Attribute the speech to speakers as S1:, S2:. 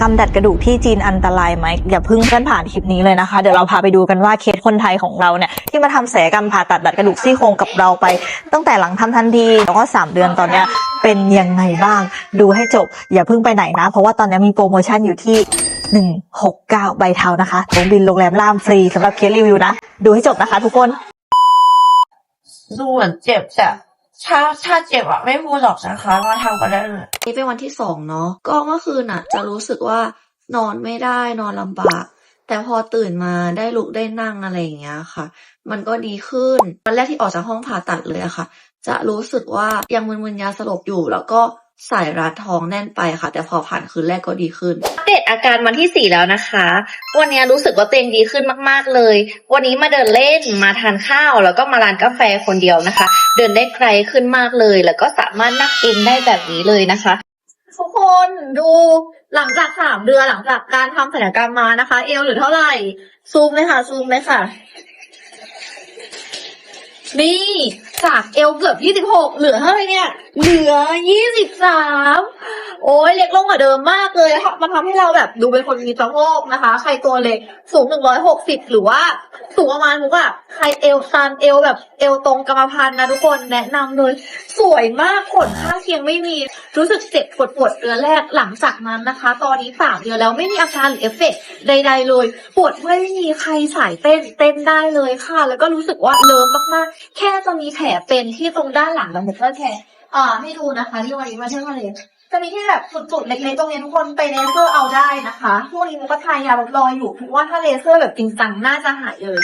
S1: กรรมดัดกระดูกที่จีนอันตรายไหมอย่าเพึ่งเพื่อนผ่านคลิปนี้เลยนะคะ เดี๋ยวเราพาไปดูกันว่าเคสคนไทยของเราเนี่ยที่มาทำศัลยกรรมผ่าตัดดัดกระดูกซี่โครงกับเราไป ตั้งแต่หลังทำทันทีแล้วก็ 3 เดือนตอนเนี้ยเป็นยังไงบ้าง ดูให้จบ อย่าเพึ่งไปไหนนะ เพราะว่าตอนนี้มีโปรโมชั่นอยู่ที่ 169 ใบเทานะคะลงบินโรงแรมล่ามฟรีสำหรับเคสรีวิวนะ ดูให้จบนะคะ ทุกคน
S2: ดูเหมือนเจ็บแต่ ถ้าถ้าเจ็บอะไม่พูดหรอกนะคะว่าทำก็ได้เลย
S3: นี่เป็นวันที่สองเนาะก็เมื่อคืนอะจะรู้สึกว่านอนไม่ได้นอนลำบาก แต่พอตื่นมาได้ลุกได้นั่งอะไรอย่างเงี้ยค่ะ มันก็ดีขึ้นวันแรกที่ออกจากห้องผ่าตัดเลยอะค่ะ จะรู้สึกว่ายังมึนๆยาสลบอยู่แล้วก็ สายรัดท้องแน่นไปค่ะ แต่พอผ่านคืนแรกก็ดีขึ้น
S4: อัปเดตอาการวันที่สี่แล้วนะคะ วันนี้รู้สึกว่าตัวเองดีขึ้นมาก ๆ เลย วันนี้มาเดินเล่นมาทานข้าว แล้วก็มาร้านกาแฟคนเดียวนะคะ เดินได้ไกลขึ้นมากเลย แล้วก็สามารถนั่งกินได้แบบนี้เลยนะคะ
S5: ทุกคนดูหลังจากสามเดือนหลังจากการทำศัลยกรรมมานะคะ เอวเหรือเท่าไหร่ ซูมเลยค่ะ ซูมเลยค่ะ นี่จากเอวเกือบยี่สิบหกเหลือเท่าไหร่เนี่ย เหลือยี่สิบสามโอ้ยเล็กลงกว่าเดิมมากเลยค่ะมันทำให้เราแบบดูเป็นคนมีสะโพกนะคะ ใครตัวเล็กสูงหนึ่งร้อยหกสิบหรือว่า สูงประมาณมุกอะใครเอวซันเอวแบบเอวตรงกรรมพันธุ์นะทุกคนแนะนำเลย สวยมากขนข้างเคียงไม่มี รู้สึกเจ็บปวดปวดเดือนแรกหลังจากนั้นนะคะ ตอนนี้สามเดือนแล้วไม่มีอาการหรือเอฟเฟกต์ใด ๆ เลย ปวดเมื่อยไม่มีใครสายเต้นเต้นได้เลยค่ะ แล้วก็รู้สึกว่าเลิมมากๆ แค่จะมีแเป็นที่ตรงด้านหลังแล้วมันก็แค่อ่าให้ดูนะคะที่วันนี้มาเช่นวทะเลจะมีที่แบบจุดๆเล็กๆตรงนี้ทุกคนไปเลเซอร์เอาได้นะคะพวกนี้มันก็ทายาลดรอยอยู่เพราะว่าถ้าเลเซอร์แบบจริงจังน่าจะหายเลย